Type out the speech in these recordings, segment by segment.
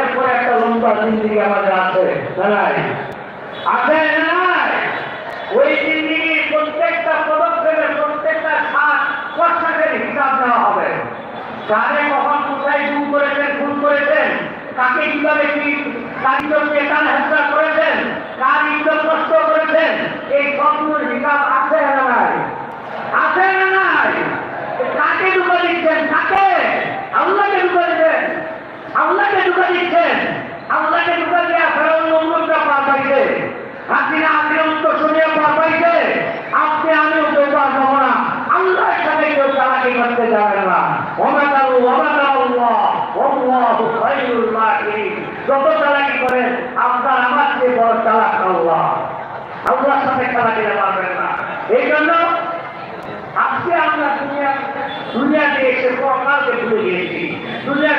এরপরে একটা লম্বা জিন্দিগি আমাদের আছে আছে ওই জিন্দিগি প্রত্যেকটা পদক্ষেপে প্রত্যেকটা খাত কষ্টের হিসাব নেওয়া হবে। কারে কখন কোথায় খুন করেছেন খুন করেছেন, কাকে কীভাবে কি কারিগরকে কান হত্যা করেছেন, কার ইজ্জত নষ্ট করেছেন, এই সবগুলোর হিসাব আছে না নাই? আছে না নাই? কাকে ঢুকা দিচ্ছেন? কাকে আল্লাহকে ঢুকা দিচ্ছেন ঢুকা দিচ্ছেন। আল্লাহকে ঢুকা দিয়া ফেরাউন নমরুদরা পার পাইছে হাসিনা আক্রান্ত শুনিয়া পার পাইছে। আপনি আমিও কেউ পার পাবো না। আল্লাহর সাথে কেউ চালাকি করতে যাবে না। ওমাতারু ওমাতারুল্লাহ ওয়াল্লাহু খায়রুল মাকিরিন। যত চালাকি করেন আপনার আমার চেয়ে বড় চালাক আল্লাহ। আল্লাহর সাথে খেলা পারবেন না। এই জন্য আজকে আমরা দুনিয়া দুনিয়াতে এসে পরকালকে ভুলে গিয়েছি। দুনিয়ার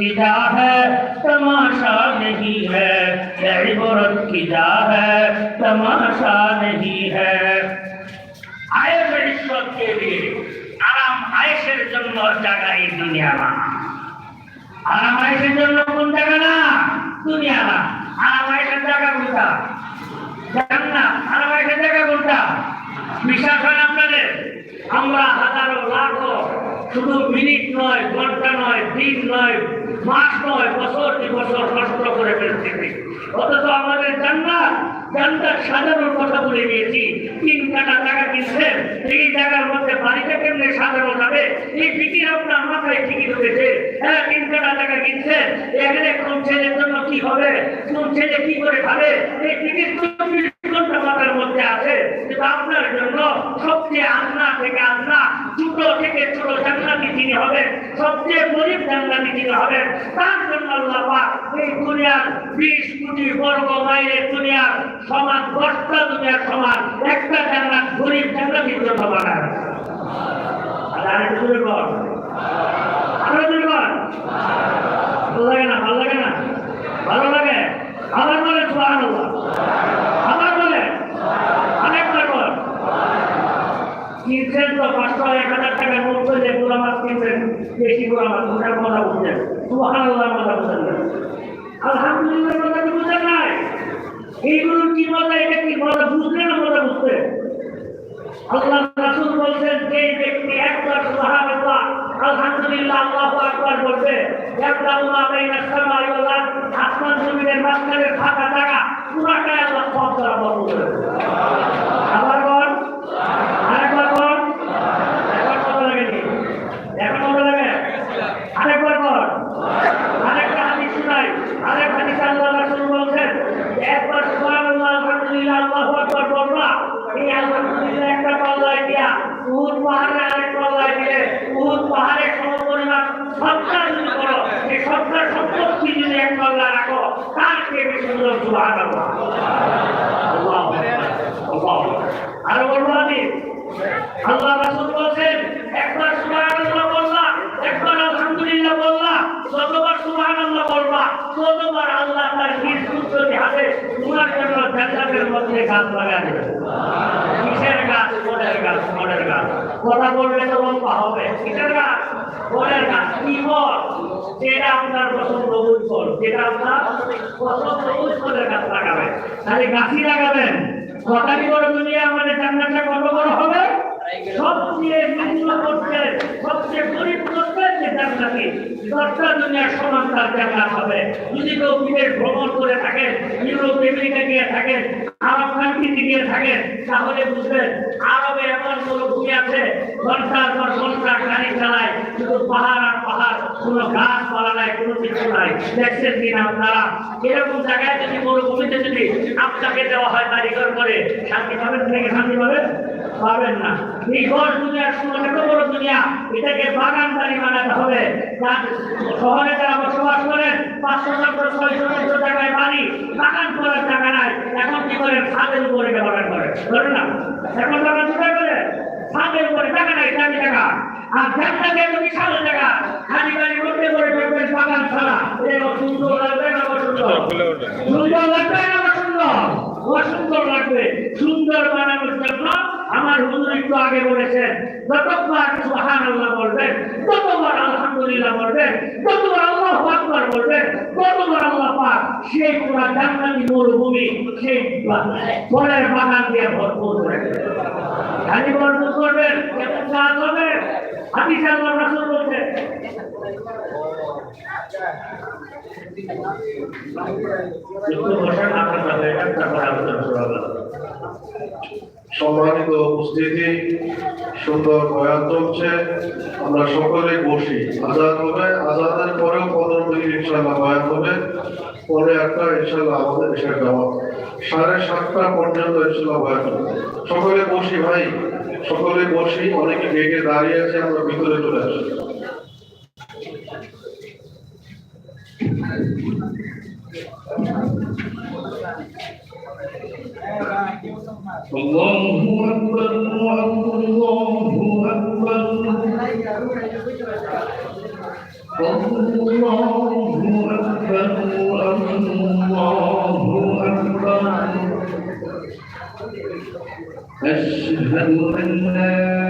इबरत की जा है तमाशा नहीं है ये इबरत की जा है तमाशा नहीं है আয়ের ঈশ্বরকে দিয়ে আরাম আয়েসের জন্য জায়গা এই দুনিয়া না আরাম আয়েসের জন্য কোন জায়গা না দুনিয়া না আরাম আয়েসের জায়গা কোনটা জান্নাত আরাম আয়েসের জায়গা কোনটা বিশ্বাস হয় না আপনাদের আমরা হাজারো লাখো শুধু মিনিট নয় ঘন্টা নয় দিন নয় মাস নয়, বছর কি বছর নষ্ট করে ফেলতেছি অথচ আমাদের জান্নাত জান্নাত সাজানোর কথা বলে গিয়েছি তিন কাটা টাকা কিনছেন এই জায়গার মধ্যে বাড়িটা কেমনে সাজানো যাবে? এই ফিকির আপনার মাথায় ঠিকই ঢুকেছে হ্যাঁ তিন কাটা টাকা কিনছেন এখানে কোন ছেলের জন্য কি হবে? কোন ছেলে কি করে খাবে? এই ফিকির চব্বিশ ঘণ্টা মাথার মধ্যে আছে। কিন্তু আপনার জন্য সবচেয়ে আন্না থেকে আন্না ছোট তিনি হবেন সবচেয়ে গরিব জান্নাতি তিনি হবেন তার জন্য আল্লাহ এই দুনিয়ার বিশ কোটি বর্গ মাইলের দুনিয়ার সমান, দশটা দুনিয়ার সমান, একটা জান্নাত গরিব জান্নাতির জন্য বানায় জোরে বল। আরও জোরে বল। টাকা নোট করলে গোলা মাছ কিনছেন বেশি গোলা মাছ ওটার কথা বুঝছেন সুবহানাল্লাহ কথা বুঝেন না। আলহামদুলিল্লাহ কথা কি বুঝেন নাই এইগুলো কি মজা এটা কি মজা বুঝলে না মজা বুঝতে আল্লাহ রাসূল বলছেন, যে ব্যক্তি একবার সুবহানাল্লাহ, আলহামদুলিল্লাহ, আল্লাহু আকবার বলবে আল্লাহ করে আবার বল একবার কত লাগেনি এখন কত লাগে আরেকবার বল আরেকটা হাদিস শুনাই আরেক হাদিস আল্লাহ রাসূল বলছেন যে একবার সুবহানাল্লাহ আলহামদুলিল্লাহ আল্লাহু আকবার বলবা এই আলহামদুলিল্লাহ একটা পাল্লায় দিয়া উহুদ পাহাড়ে আরেক পাল্লায় দিয়ে উহুদ পাহাড়ে সমপরিমাণ সত্তা যদি করো এই সত্তা সম্পত্তি যদি এক পাল্লা রাখো, তার চেয়ে বেশি সুন্দর সুহান আল্লাহ আল্লাহ আরও বলব আমি? আল্লাহ রাসুল বলেন গাছ কথা বললে তো হবে। গাছ? কি বল যেটা আপনার পছন্দ ফল। যেটা আপনার পছন্দ ফলের গাছ লাগাবেন খালি গাছই লাগাবেন। কথাটি বড় দুনিয়া আমাদের জান্নাতটা কত বড় হবে? সবচেয়ে নিম্ন করতে সবচেয়ে গরিব যে জান্নাতি দশটা দুনিয়ার সমান তার হবে। যদি কেউ বিদেশ ভ্রমণ করে থাকেন ইউরোপ আমেরিকা গিয়ে থাকেন আরব কান্ট্রিতে যদি মরুভূমিতে যদি আপনাকে দেওয়া হয় বাড়িঘর করে, শান্তি পাবেন থেকে শান্তি পাবেন? পাবেন না। এই ঘর দুনিয়ার সময় এত বড় দুনিয়া, এটাকে বাগান বাড়ি বানাতে হবে। শহরে যারা বসবাস করেন, পাঁচশো টাকা ছয়শো টাকায় বাড়ি, বাগান করার টাকা নাই। এখন কি করেন ছাদের উপরে ব্যবহার করে। ধরেন না। এখন টাকা কোথায় করে ছাদের উপরে টাকা নাই চারি টাকা। আর জানটাকে এত বিশাল জায়গা খালি বাড়ি করতে করে করবেন বাগান ছাড়া। এটা সুন্দর লাগবে না অসুন্দর? সুন্দর লাগবে না অসুন্দর? অসুন্দর? লাগবে। সুন্দর বানানোর জন্য আমার হুজুর একটু আগে বলেছেন, যতবার সুহান আল্লাহ বলবেন, ততবার আলহামদুলিল্লাহ বলবেন ততবার আল্লাহ আকবার বলবেন, ততবার আল্লাহ পাক সেই পুরা জান্নাতি মরুভূমি, সেই ফলের বাগান দিয়ে ভরপুর করে। খালি বর্ণ করবেন, কেমন কাজ হবে হাদিস আল্লাহ রাসূল বলছেন করা হলো। সম্মানিত উপস্থিতি, সুন্দর বয়ান চলছে। আমরা সকলে বসি। আজাদ হবে। আজাদের পরেও পনেরো মিনিট ইনশাল্লাহ বয়ান হবে। পরে একটা ইনশাল্লাহ আমাদের এসে যাওয়া সাড়ে সাতটা পর্যন্ত ইনশাল্লাহ বয়ান হবে। সকলে বসি ভাই। সকলে বসি। অনেকে গেটে দাঁড়িয়ে আছে, আমরা ভিতরে চলে আসি। أشهد أن لا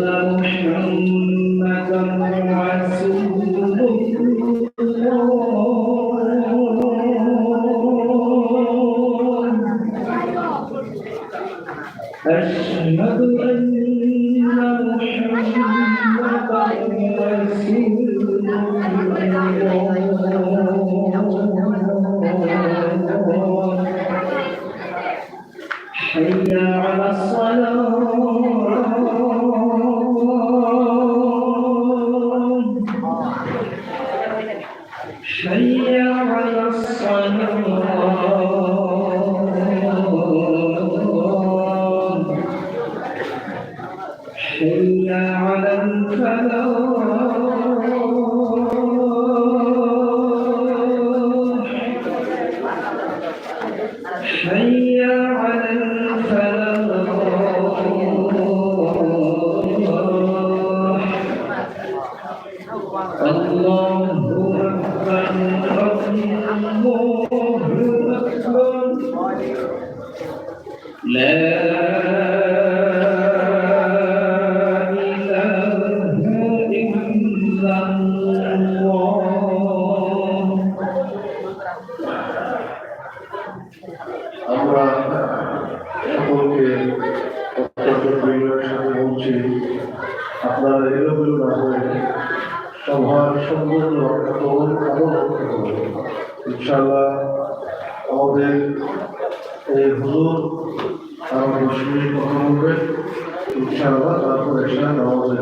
ইনশাল্লাহ তারপর এসে আমাদের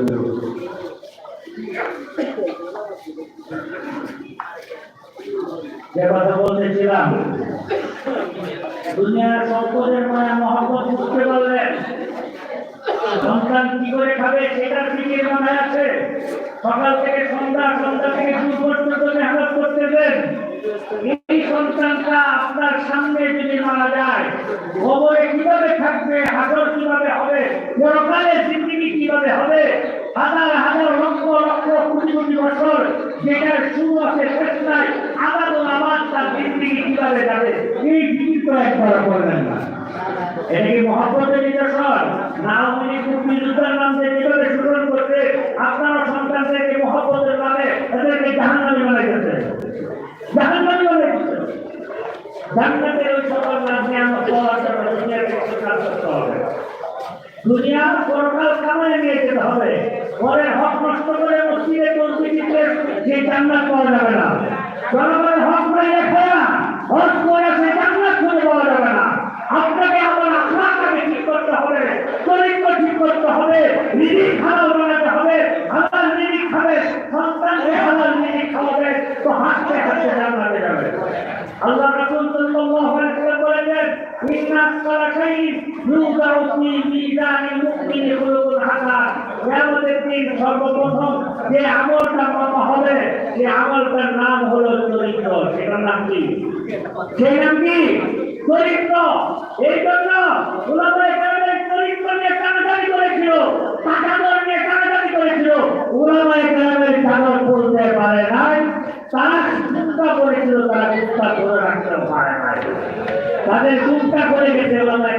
যে কথা বলতেছিলাম, দুনিয়ার সম্পদের মায়া, মহব্বত বুঝতে পারলেন সন্তান কি করে খাবে সেটার দিকে মনে আছে। সকাল থেকে সন্ধ্যা সন্ধ্যা থেকে দূর পর্যন্ত মেহনত করতেছেন এই সন্তানটা আপনার সামনে যদি মারা যায় খবরে কীভাবে থাকবে, হাজর কীভাবে হবে, পরকালে জিন্দিগি কীভাবে হবে, হাজার হাজার লক্ষ লক্ষ কোটি কোটি বছর যেটার শুরু আছে শেষ নাই আবার আবার তার জিন্দিগি কীভাবে যাবে, এই জিনিস একবার করবেন না। এটা কি নিদর্শন। না উনি কুকুর যুদ্ধের নাম দিয়ে কীভাবে শোষণ করতে আপনারা সন্তানদেরকে মহব্বতের নামে তাদেরকে জাহান্নামী বানাইতেছে। জাহান্নামী বানাইতেছে। জান্নাতের ওই সকল নাম নিয়ামত পাওয়ার জন্য দুনিয়ার কিছু কাজ করতে হবে। দুনিয়ার পরকাল কামাই নিয়ে যেতে হবে। পরের হক নষ্ট করে মসজিদে দিতে যে জান্নাত পাওয়া যাবে না। জনগণের হক নাই রেখে না হক করে সে জান্নাত খুঁজে পাওয়া যাবে না। আপনাকে আমার আখলাকাকে ঠিক করতে হবে, চরিত্র ঠিক করতে হবে রিজিক হালাল বানাতে হবে হালাল রিজিক খাবে সন্তানকে হালাল রিজিক খাওয়াবে তো হাসতে হাসতে জান্নাতে যাবে আল্লাহ রাসূল সাল্লাল্লাহু আলাইহি ওয়াসাল্লাম বলেছেন ইন্না সালাতাইন ইউদাউ ফি মিজানিল মুমিনি খুলুকুল হাসান কিয়ামতের দিন সর্বপ্রথম যে আমলটা মাপা হবে সেই আমলটার নাম হলো চরিত্র। সেটার নাম কি? সেই নাম কি? চরিত্র। এই জন্য চরিত্র নিয়ে টানাটানি করেছিল, টাকাদর নিয়ে টানাটানি করেছিল। উলামায়ে কেরামের চাদর বলতে পারে নাই, তারা চিন্তা করেছিল তারা চিন্তা ধরে রাখতে পারে নাই। তাদের চিন্তা করে গেছে ওলামায়ে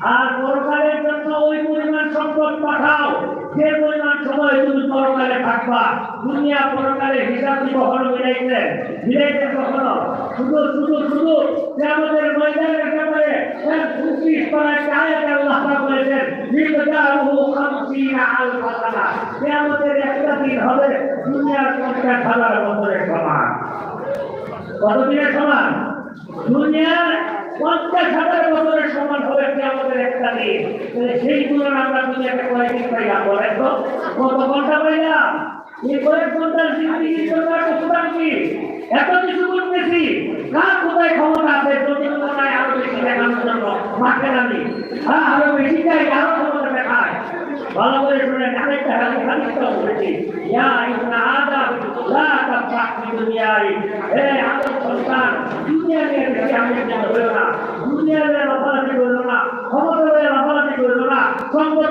আর পরকালের জন্য ওই পরিমাণ সম্পদ পাঠাও। যে পরিমাণ সময় তুমি পরকালে থাকবা, দুনিয়া পরকালে হিসাব কখনো মিলাইছে। মিলাইছে কখনো? শুধু শুধু শুধু যে আমাদের ময়দানের ব্যাপারে উনত্রিশ পাড়ায় আয়াত আল্লাহ বলেছেন লিবদারুহু খামসিনা আলফা সানা যে আমাদের একটা দিন হবে দুনিয়ার পঞ্চাশ হাজার বছরের সমান। কত দিনের সমান? দুনিয়ার পঞ্চাশ হাজার বছরের সমান হবে আমাদের একটা দিন সেই তুলনায় আমরা দুনিয়াকে কয়েকদিন পাইলাম বলেন তো, কত ঘণ্টা পাইলাম এই কয়েক ঘণ্টার জন্য এত কি? এত কিছু করতেছি। কার কোথায় ক্ষমতা আছে? তুলনায় আরও বেশি দেখানোর জন্য মাঠে নামি হ্যাঁ আরও বেশি চাই আরও ক্ষমতা দেখায়। ভালো করে শুনেন, আরেকটা হাদিস হাদিসটা বলেছি। ইয়া ইবনা আদম লা ফি দুনিয়াই হে আদম সন্তান দুনিয়া নিয়ে বেশি আমি যেন হইও না। দুনিয়া নিয়ে লাফালাফি করো না ক্ষমতা নিয়ে লাফালাফি করো না। সম্পদ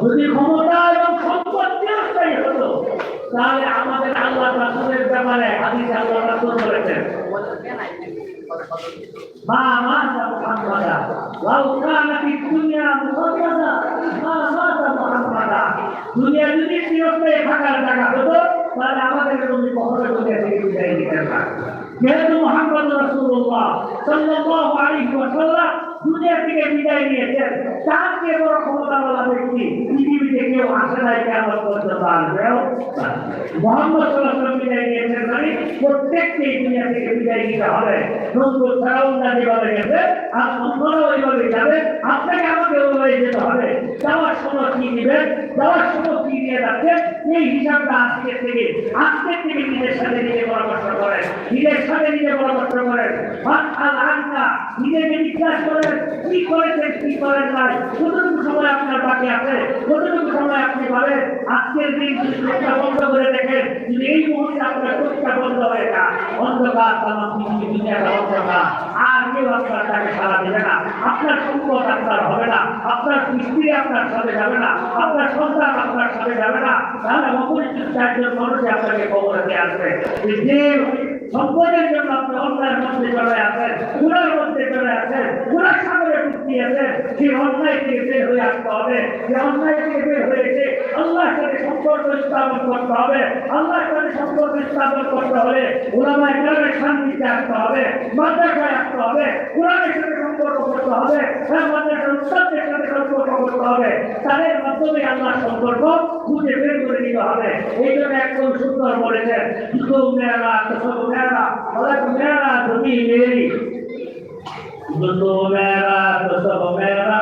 যদি ক্ষমতা এবং সম্পদ চিরস্থায়ী হতো, তাহলে আমাদের আল্লাহ রাসূলের ব্যাপারে, হাদিস আল্লাহ রাসূল বলেছেন মা মাতা মুহাম্মাদা লাউ কানাত দুনিয়া মুহাম্মাদা মা মাতা মুহাম্মাদা। দুনিয়া যদি চিরস্থায়ী থাকার জায়গা হতো, তাহলে আমাদের তুমি কখনো দুনিয়া থেকে বিদায় নিতেন না। যেহেতু মোহাম্মদ রসুল্লাহ সাল্লাল্লাহু দুনিয়া থেকে বিদায় নিয়েছেন তার চেয়ে বড় ক্ষমতাওয়ালা ব্যক্তি পৃথিবীতে কেউ আসে নাই কেমন করতে পারবেও। মোহাম্মদ সাল্লাল্লাহু বিদায় নিয়েছেন মানে প্রত্যেককে দুনিয়া থেকে বিদায় নিতে হবে। নতুন ছাড়াও না যেভাবে গেছে, আর অন্যরা ওইভাবে যাবে আপনাকে আমাকে ওইভাবে যেতে হবে। যাওয়ার সময় কি দিবেন যাওয়ার সময় কি দিয়ে যাচ্ছেন? এই হিসাবটা আজকে থেকে আজকে থেকে নিজের সাথে নিজে পরামর্শ করেন। নিজের সাথে নিজে পরামর্শ করেন। নিজেকে জিজ্ঞাসা করেন। কি করেছেন কি করেন নাই কতটুকু সময় আপনার বাকি আছে। কতটুকু সময় আপনি পাবেন। আজকের দিন চোখটা বন্ধ করে দেখেন যদি এই মুহূর্তে আপনার চোখটা বন্ধ হয়ে যায় অন্ধকার দুনিয়াটা অন্ধকার আর কেউ আপনার তাকে সারা দেবে না। আপনার সম্পদ আপনার হবে না। আপনার স্ত্রী আপনার সাথে যাবে না। আপনার সন্তান আপনার সাথে যাবে না। তাহলে অপরিচিত চারজন মানুষই আপনাকে কবরতে আসবে। যে সম্পদের জন্য আপনি অন্যায়ের মধ্যে চলে আছেন গুণার মধ্যে চলে আছেন গুণার সাগরে আছেন সেই অন্যায় থেকে বের হয়ে আসতে হবে। যে অন্যায় থেকে বের হয়েছে আল্লাহর সাথে সম্পর্ক স্থাপন করতে হবে। আল্লাহর সাথে সম্পর্ক স্থাপন করতে হলে ওলামায় গ্রামের শান্তিতে আসতে হবে। মাদ্রাসায় আসতে হবে কোরআনের সাথে সম্পর্ক করতে হবে। হ্যাঁ মাদ্রাসার উস্তাদের সাথে সম্পর্ক করতে হবে। তাদের মাধ্যমে আল্লাহর সম্পর্ক খুঁজে বের করে নিতে হবে। এই জন্য একদম সুন্দর বলেছেন মেয়েরা সব মেয়েরা অনেক মেয়েরা दुसो मेरा तो सब मेरा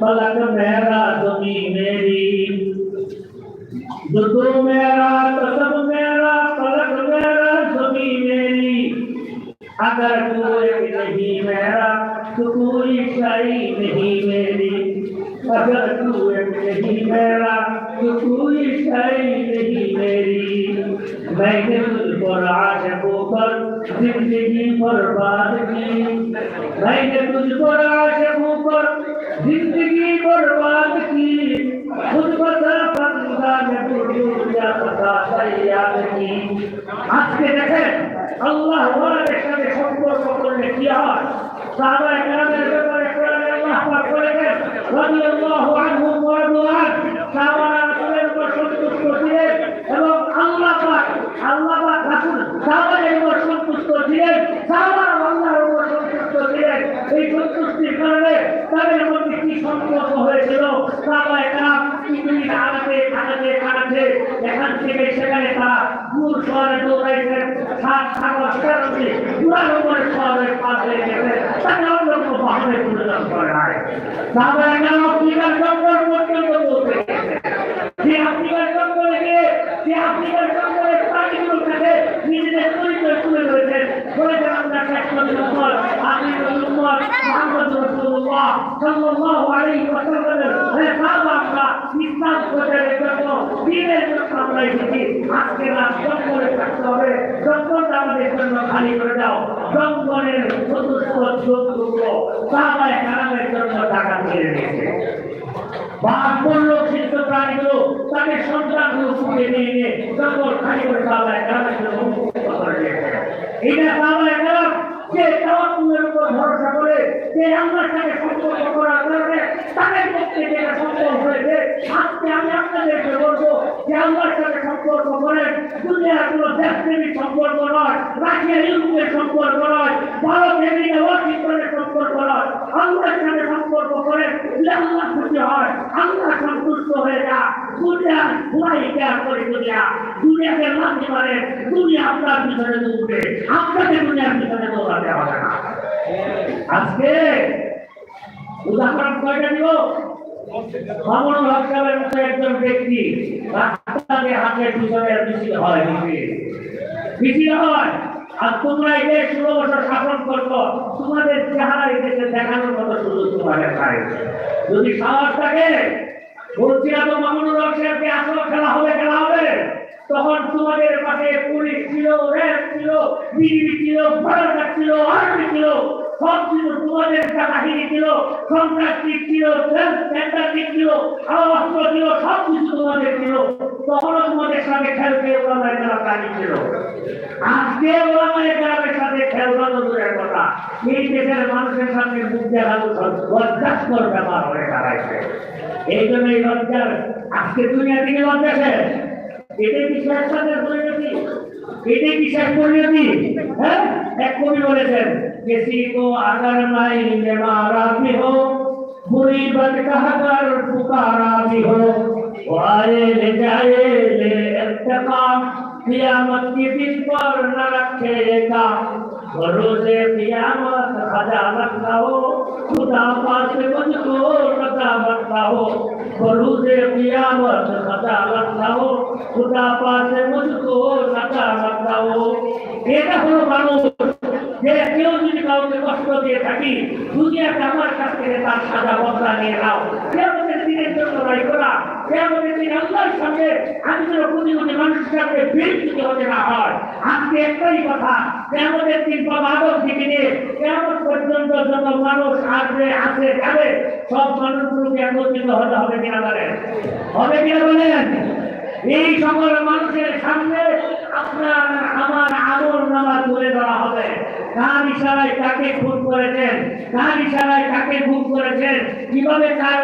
पलक मेरा जमी मेरी दुसो मेरा तो सब मेरा पलक मेरा जमी मेरी अगर कोई नहीं मेरा तो कोई शाही नहीं मेरी। अगर कोई नहीं मेरा तो कोई शाही नहीं मेरी। मैंने तुझ पर आशकों पर जिंदगी बर्बाद की मैंने तुझ पर आशिकों पर जिंदगी बर्बाद की खुद बता बंदा ने दुनिया बता तैयार की আজকে দেখেন আল্লাহ ওয়ালাদের সাথে সম্পর্ক করলে কি হয় সাহাবা একরামের ব্যাপারে কোরআনে আল্লাহ পাক বলেছেন রাদিয়াল্লাহু আনহুম ওয়া রাদু আন সাহাবারা রাসূলের উপর সন্তুষ্ট ছিলেন এবং আল্লাহ পাক আল্লাহ পাক রাসূল সাহাবাদের উপর সন্তুষ্ট ছিলেন সাহাবারা আল্লাহর উপর সন্তুষ্ট ছিলেন। এই সন্তুষ্টির কারণে তাদের মধ্যে কি সম্পর্ক হয়েছিল? সাহাবা একরাম পৃথিবীর আগাতে আগাতে আগাতে এখান থেকে সেখানে তারা দূর শহরে দৌড়াইছেন, সাত সাগর কারণে পুরার উপরে শহরের পাশ হয়ে গেছে। তাকে অন্য কোনো বাহনে পরিণত করে নাই। সাহাবা একরাম আফ্রিকার জঙ্গল পর্যন্ত পৌঁছে গেছে। যে আফ্রিকার জঙ্গলে যে আফ্রিকার জঙ্গলে প্রাণীগুলোর কাছে নিজেদের পরিচয় তুলে ধরেছেন বলেছেন আমরা শেষ নম্বর আমি নম্বর মোহাম্মদ রসুল্লাহ সাল্লাল্লাহু আলাইহি ওয়াসাল্লামের আমরা ইসলাম প্রচারের জন্য দিনের জন্য আমরা এসেছি আজকে রাত জঙ্গলে থাকতে হবে জঙ্গলটা আমাদের জন্য খালি করে যে উপর ভরসা করে যে আল্লাহর সাথে সম্পর্ক করার কারণে তাদের পক্ষে যেটা সম্ভব হয়েছে, আজকে আমি আপনাদেরকে বলব যে আল্লাহর সাথে সম্পর্ক করেন। দুনিয়ার কোনো দেশপ্রেমিক সম্পর্ক নয় রাশিয়া ইউরোপের সম্পর্ক নয় ভারত আমেরিকা ওয়াশিংটনের সম্পর্ক নয়। আল্লাহর সাথে সম্পর্ক করেন আল্লাহ খুশি হয়, আল্লাহ সন্তুষ্ট হয়ে যা দুনিয়া ভুলাই কেয়ার করে দুনিয়া? দুনিয়াকে মানতে পারে দুনিয়া আপনার পিছনে দৌড়বে। আপনাকে দুনিয়ার পিছনে দৌড়াতে হবে না। আজকে উদাহরণ কয়টা দিব মামুনুল একজন ব্যক্তি রাস্তাতে হাতের পিছনে মিছিল হয় মিছিল। হয়, আর তোমরা এই দেশ ষোলো বছর শাসন তোমাদের চেহারা এই দেখানোর মতো সুযোগ তোমাদের যদি সাহস থাকে বলছিলাম মামুনুল হক আসলে খেলা হবে খেলা হবে? তখন তোমাদের পাশে পুলিশ ছিল, র্যাব ছিল, বিজিবি ছিল ফরাকার ছিল, আর্মি ছিল। সব তোমাদের বাহিনী ছিল, সন্ত্রাসী ছিল সেন্টারিক ছিল তোমাদের ছিল। তখনও তোমাদের সাথে খেলতে ওলামায় আজকে ওলামায় সাথে কথা। এই দেশের এই জন্য আজকে দুনিয়া থেকে লজ্জা শেষ এটাই কি শেষ পরিণতি? এটাই শেষ পরিণতি? হ্যাঁ? এক কবি বলেছেন किसी को अगर नहीं निमारा भी हो बुरी बद कह कर पुकारा भी हो आए ले जाए ले इंतकाम कियामत दिन पर न रखेगा भरोसे कियामत हो खुदा पास मुझको रजामत का हो भरोसे कियामत हो खुदा पास मुझको रजामत का हो हो मानो যে কেউ যদি কাউকে কষ্ট দিয়ে থাকি দুনিয়াতে আমার কাছ থেকে তার সাজা বদলা নিয়ে নাও। কেমনের দিনের জন্য লড়াই করা কেমনের দিন আল্লাহর সঙ্গে আমি যেন কোটি কোটি মানুষের সাথে বিরক্তি হতে না হয়, আজকে একটাই কথা কেমনের দিন বা মাদক থেকে নিয়ে কেমন পর্যন্ত যত মানুষ আসবে আসে যাবে, সব মানুষগুলোকে একত্রিত হতে হবে কিনা বলেন? হবে কিনা বলেন? এই সকল মানুষের সামনে আপনার আমার আমল নামা তুলে ধরা হবে। কার ইশারায় কাকে খুন করেছেন? কার ইশারায় কাকে খুন করেছেন? কীভাবে কার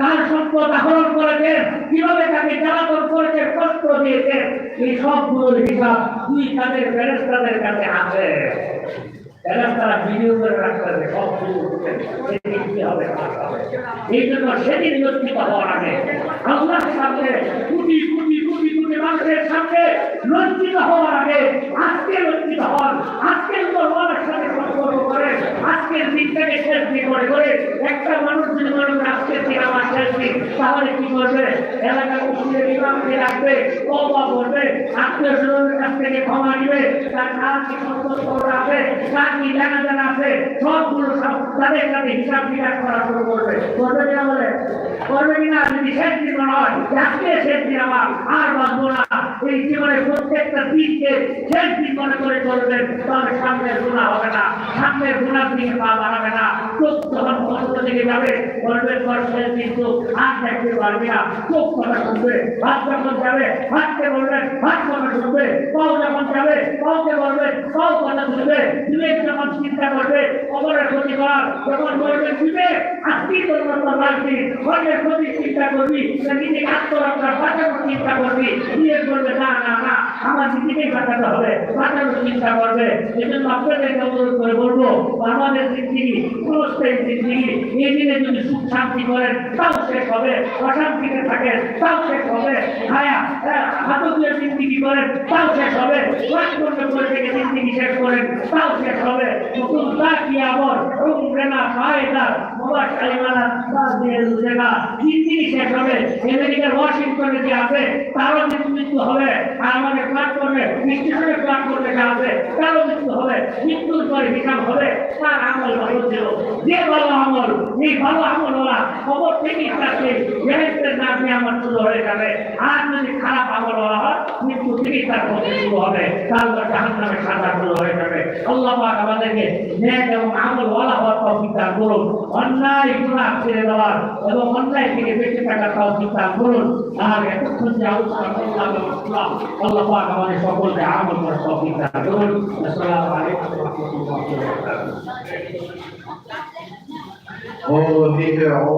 কার সম্পদ আহরণ করেছেন? কীভাবে তাকে জ্বালাতন করেছেন? কষ্ট দিয়েছেন? এই সবগুলোর হিসাব দুই কাজের ফেরেস্তাদের কাছে আছে। সেদিন লজ্জিত হওয়ার আগে আল্লাহর সামনে কোটি কোটি মানুষের সামনে লজ্জিত হওয়ার আগে আজকে লজ্জিত হন। আজকের দরবারের সাথে সম্পর্ক করে, আজকের দিনটাকে শেষ দিন করে একটা মানুষ যদি মনে দিন আমার দিন তাহলে কি করবে? এলাকার মুসলিমের ইমামকে রাখবে তওবা করবে আত্মীয় স্বজনের কাছ থেকে ক্ষমা নিবে, তার কার কি আছে কি জানা জানা আছে, সবগুলো সব তাদের সাথে হিসাব করা শুরু করবে। করবে কিনা বলে করবে কিনা যদি শেষ হয়, আজকে শেষ আর না। এই জীবনের প্রত্যেকটা শেষ করে সামনের গুণা হবে না দিকে পা বাড়াবে না। দিকে যাবে বলবেন পর শেষ কিন্তু দেখতে পারবে না। চোখ কথা শুনবে হাত যখন যাবে হাতকে বলবেন হাত কথা শুনবে পাও যখন যাবে, পাওকে বলবেন পাও কথা শুনবে বিবেক যখন চিন্তা করবে ক্ষতি করার যখন বিবেক রাখবি অন্যের ক্ষতি চিন্তা করবি না নিজেকে আত্মরক্ষার বাঁচানোর চিন্তা করবি বিয়ে করবে না না না, আমার নিজেকেই বাঁচাতে হবে, বাঁচানোর চিন্তা করবে। এজন্য আপনাদেরকে অনুরোধ করে বলব আমাদের জিন্দিগি পুরস্কার জিন্দিগি এই দিনে যদি সুখ শান্তি করেন তাও শেষ হবে। অশান্তিতে থাকেন তাও শেষ হবে হায়া হাতকীয় জিন্দিগি করেন তাও শেষ হবে লাখ করে থেকে জিন্দিগি শেষ করেন তাও শেষ হবে নতুন কি আবার রুমরেনা ফায়দার মোবাইল কালিমানা তার দিয়ে জিন্দিগি শেষ হবে আমেরিকার ওয়াশিংটনে যে আছে? তারও কিন্তু মৃত্যু হবে। আর আমাদের প্ল্যাটফর্মে স্টেশনে প্ল্যাটফর্মে যে আছে তারও মৃত্যু হবে, মৃত্যুর পরে হিসাব হবে। তার আমল ভালো ছিল। যে ভালো আমল, এই ভালো আমল ওরা খবর থেকেই থাকছে বেহেস্তের নামে আমার শুরু হয়ে যাবে। আর যদি খারাপ আমল ওরা হয়, মৃত্যু থেকেই তার পথে শুরু হবে। তারপর জাহান নামে সাজা শুরু হয়ে যাবে। আল্লাহ আমাদেরকে ন্যায় এবং আমল ওয়ালা হওয়ার তৌফিক দান করুন। অন্যায় গুনাহ ছেড়ে দেওয়ার এবং অন্যায় থেকে বেঁচে থাকার তৌফিক দান করুন। আর এতক্ষণ যে আলোচনা করলাম এবং আল্লাহ পাক আমাদের সকলকে আমল করার তৌফিক দান করুন। আসসালামু আলাইকুম ওয়া রাহমাতুল্লাহি ওয়া বারাকাতুহু। ও ঠিক আছে আমার